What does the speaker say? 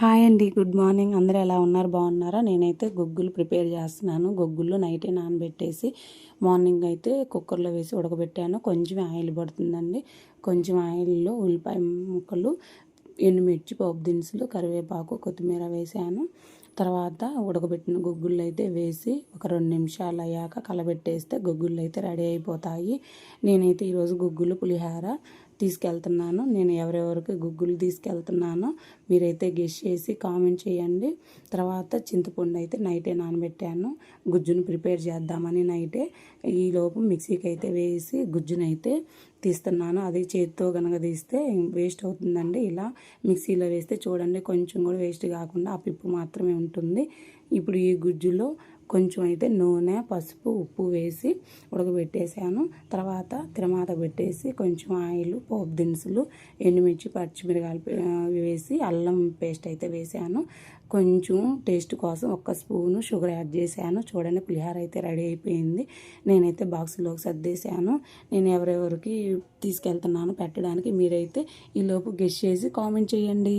Hi అండి good morning. అందరూ ఎలా ఉన్నారు? బాగున్నారా? నేనైతే గుగ్గులు ప్రిపేర్ చేస్తున్నాను. గుగ్గులు నైటే నానబెట్టేసి మార్నింగ్ అయితే కుక్కర్లో వేసి ఉడకబెట్టాను. కొంచెం ఆయిల్ పడుతుందండి. కొంచెం ఆయిల్లో ఉల్లిపాయ ముక్కలు ఎండుమిర్చి పోపు దినుసులు కరివేపాకు కొత్తిమీర వేసాను. తర్వాత ఉడకబెట్టిన గుగ్గుళ్ళు అయితే వేసి ఒక రెండు నిమిషాలు అయ్యాక కలబెట్టేస్తే గుగ్గుళ్ళు అయితే రెడీ అయిపోతాయి. నేనైతే ఈరోజు గుగ్గులు పులిహార తీసుకెళ్తున్నాను. నేను ఎవరెవరికి గుగ్గులు తీసుకెళ్తున్నానో మీరైతే గెస్ చేసి కామెంట్ చేయండి. తర్వాత చింతపండు అయితే నైటే నానబెట్టాను. గుజ్జును ప్రిపేర్ చేద్దామని నైటే ఈలోపు మిక్సీకి అయితే వేసి గుజ్జునైతే తీస్తున్నాను. అది చేతితో కనుక తీస్తే వేస్ట్ అవుతుందండి. ఇలా మిక్సీలో వేస్తే చూడండి కొంచెం కూడా వేస్ట్ కాకుండా ఆ పిప్పు మాత్రమే ఉంటుంది. ఇప్పుడు ఈ గుజ్జులో కొంచెం అయితే నూనె పసుపు ఉప్పు వేసి ఉడకబెట్టేసాను. తర్వాత తిరమాత పెట్టేసి కొంచెం ఆయిల్ పోపు దినుసులు ఎండుమిర్చి పచ్చిమిరకాయలు వేసి అల్లం పేస్ట్ అయితే వేసాను. కొంచెం టేస్ట్ కోసం ఒక్క స్పూను షుగర్ యాడ్ చేశాను. చూడండి పులిహార అయితే రెడీ అయిపోయింది. నేనైతే బాక్స్లోకి సర్దేశాను. నేను ఎవరెవరికి తీసుకెళ్తున్నాను పెట్టడానికి మీరైతే ఈలోపు గెస్ట్ చేసి కామెంట్ చేయండి.